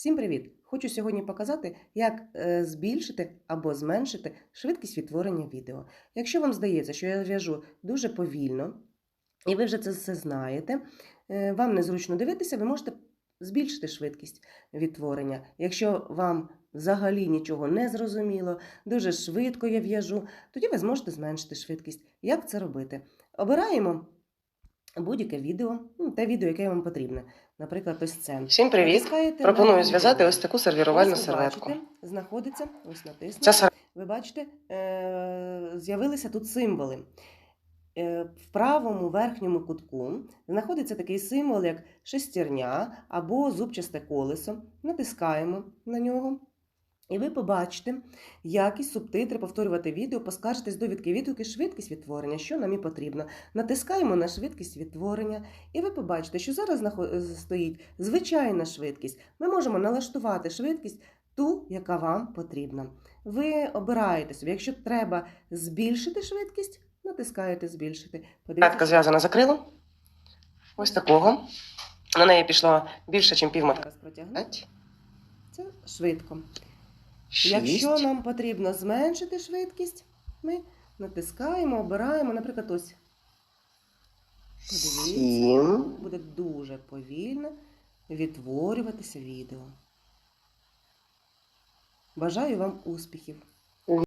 Всім привіт! Хочу сьогодні показати, як е, збільшити або зменшити швидкість відтворення відео. Якщо вам здається, що я в'яжу дуже повільно, і ви вже це все знаєте, е, вам незручно дивитися, ви можете збільшити швидкість відтворення. Якщо вам взагалі нічого не зрозуміло, дуже швидко я в'яжу, тоді ви зможете зменшити швидкість. Як це робити? Обираємо будь-яке відео, ну, те відео, яке вам потрібне. Наприклад, ось це. Всім привіт! Пропоную зв'язати ось таку сервірувальну Ось серветку. бачите, знаходиться, ось натиснути. Сер- Ви бачите, е, з'явилися тут символи. Е, В правому верхньому кутку знаходиться такий символ, як шестерня або зубчасте колесо. Натискаємо на нього. І ви побачите якість субтитри, повторювати відео, поскаржитесь довідки відгуки, швидкість відтворення, що нам і потрібно. Натискаємо на швидкість відтворення, і ви побачите, що зараз е, стоїть звичайна швидкість. Ми можемо налаштувати швидкість ту, яка вам потрібна. Ви обираєте собі, якщо треба збільшити швидкість, натискаєте збільшити. Серветка зв'язана за крилом. Ось такого. На неї пішло більше, ніж протягну. Це швидко. Якщо нам потрібно зменшити швидкість, ми натискаємо, обираємо, наприклад, ось. Подивіться, буде дуже повільно відтворюватися відео. Бажаю вам успіхів!